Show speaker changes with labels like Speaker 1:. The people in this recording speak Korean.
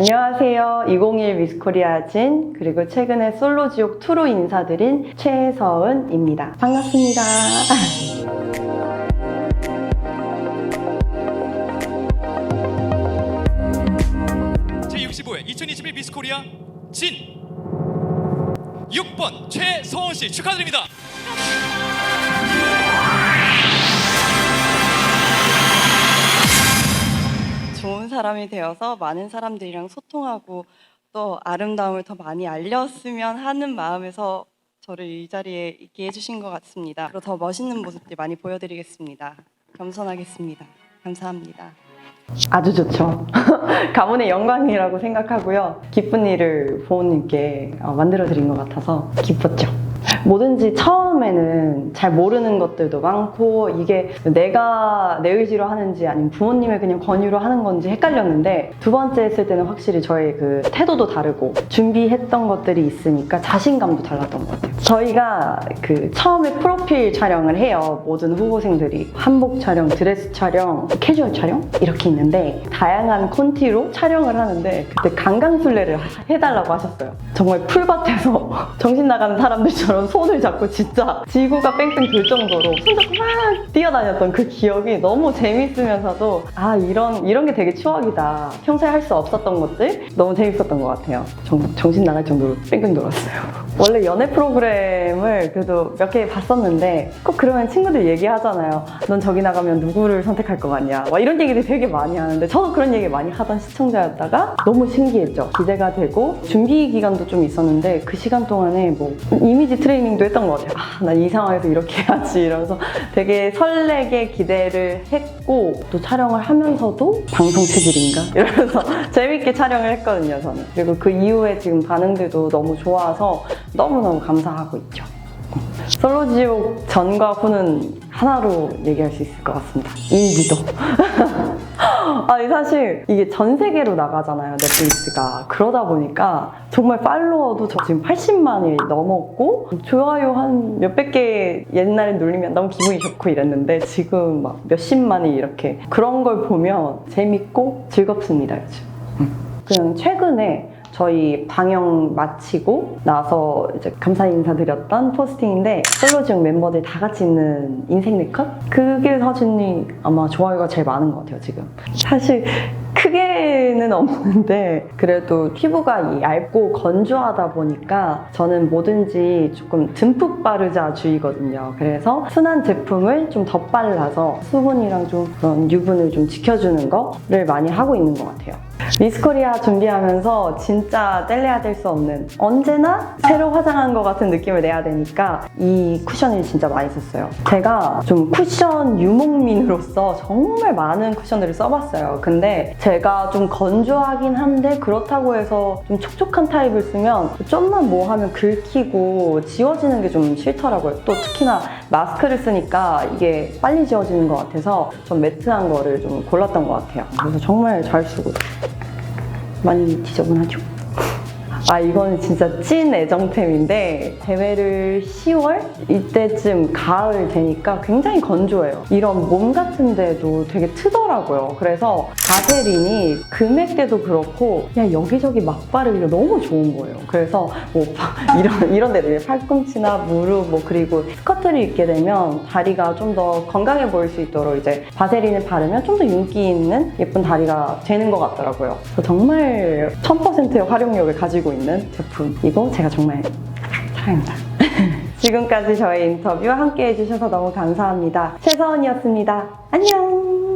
Speaker 1: 안녕하세요. 201 미스코리아 진 그리고 최근에 솔로지옥 2로 인사드린 최서은입니다. 반갑습니다.
Speaker 2: 제65회 2021 미스코리아 진 6번 최서원 씨 축하드립니다.
Speaker 3: 사람이 되어서 많은 사람들이랑 소통하고 또 아름다움을 더 많이 알렸으면 하는 마음에서 저를 이 자리에 있게 해주신 것 같습니다. 그리고 더 멋있는 모습들 많이 보여드리겠습니다. 겸손하겠습니다. 감사합니다.
Speaker 1: 아주 좋죠. 가문의 영광이라고 생각하고요. 기쁜 일을 부모님께 어, 만들어드린 것 같아서 기뻤죠. 뭐든지 처음에는 잘 모르는 것들도 많고 이게 내가 내 의지로 하는지 아니면 부모님의 그냥 권유로 하는 건지 헷갈렸는데 두 번째 했을 때는 확실히 저의 그 태도도 다르고 준비했던 것들이 있으니까 자신감도 달랐던 것 같아요. 저희가 그 처음에 프로필 촬영을 해요. 모든 후보생들이 한복 촬영, 드레스 촬영, 캐주얼 촬영 이렇게 있는데 다양한 콘티로 촬영을 하는데 그때 강강술래를 해달라고 하셨어요. 정말 풀밭에서 정신 나가는 사람들처럼 손을 잡고 진짜 지구가 뺑뺑 돌 정도로 손 잡고 막 뛰어다녔던 그 기억이 너무 재밌으면서도 아 이런 이런 게 되게 추억이다. 평소에 할 수 없었던 것들 너무 재밌었던 것 같아요. 정, 정신 나갈 정도로 뺑뺑 돌았어요. 원래 연애 프로그램을 그래도 몇 개 봤었는데 꼭 그러면 친구들 얘기하잖아요. 넌 저기 나가면 누구를 선택할 것 같냐. 막 이런 얘기를 되게 많이 하는데 저도 그런 얘기 많이 하던 시청자였다가 너무 신기했죠. 기대가 되고 준비 기간도 좀 있었는데 그 시간 동안에 뭐 이미지 트레이 닝도 했던 것 같아요. 아, 난 이 상황에서 이렇게 해야지 이러면서 되게 설레게 기대를 했고 또 촬영을 하면서도 방송 체질인가? 이러면서 재밌게 촬영을 했거든요, 저는. 그리고 그 이후에 지금 반응들도 너무 좋아서 너무너무 감사하고 있죠. 솔로지옥 전과 후는 하나로 얘기할 수 있을 것 같습니다. 인지도. 아니 사실 이게 전 세계로 나가잖아요 넷플릭스가. 그러다 보니까 정말 팔로워도 저 지금 80만이 넘었고 좋아요 한 몇백 개 옛날에 눌리면 너무 기분이 좋고 이랬는데 지금 막 몇십만이 이렇게. 그런 걸 보면 재밌고 즐겁습니다 요즘. 음. 그냥 최근에 저희 방영 마치고 나서 이제 감사 인사드렸던 포스팅인데 솔로지옥 멤버들 다 같이 있는 인생 네컷? 그게 사진이 아마 좋아요가 제일 많은 것 같아요 지금 사실 크게 는 없는데 그래도 피부가 얇고 건조하다 보니까 저는 뭐든지 조금 듬뿍 바르자 주의거든요 그래서 순한 제품을 좀 덧발라서 수분이랑 좀 그런 유분을 좀 지켜주는 거를 많이 하고 있는 것 같아요 미스코리아 준비하면서 진짜 뗄래야 뗄수 없는 언제나 새로 화장한 것 같은 느낌을 내야 되니까 이 쿠션을 진짜 많이 썼어요. 제가 좀 쿠션 유목민으로서 정말 많은 쿠션들을 써봤어요. 근데 제가 좀 건조하긴 한데 그렇다고 해서 좀 촉촉한 타입을 쓰면 좀만 뭐 하면 긁히고 지워지는 게 좀 싫더라고요. 또 특히나 마스크를 쓰니까 이게 빨리 지워지는 것 같아서 좀 매트한 거를 좀 골랐던 것 같아요. 그래서 정말 잘 쓰고 많이 지저분하죠. 아 이거는 진짜 찐 애정템인데 대회를 10월 이때쯤 가을 되니까 굉장히 건조해요. 이런 몸 같은 데도 되게 트더라고요. 그래서 바세린이 금액대도 그렇고 그냥 여기저기 막 바르기가 너무 좋은 거예요. 그래서 뭐 바- 이런 이런 데들 팔꿈치나 무릎 뭐 그리고 스커트를 입게 되면 다리가 좀 더 건강해 보일 수 있도록 이제 바세린을 바르면 좀 더 윤기 있는 예쁜 다리가 되는 것 같더라고요. 정말 1000%의 활용력을 가지고 있는 제품. 이거 제가 정말 사랑합니다. 지금까지 저의 인터뷰 함께 해주셔서 너무 감사합니다. 최서원이었습니다. 안녕!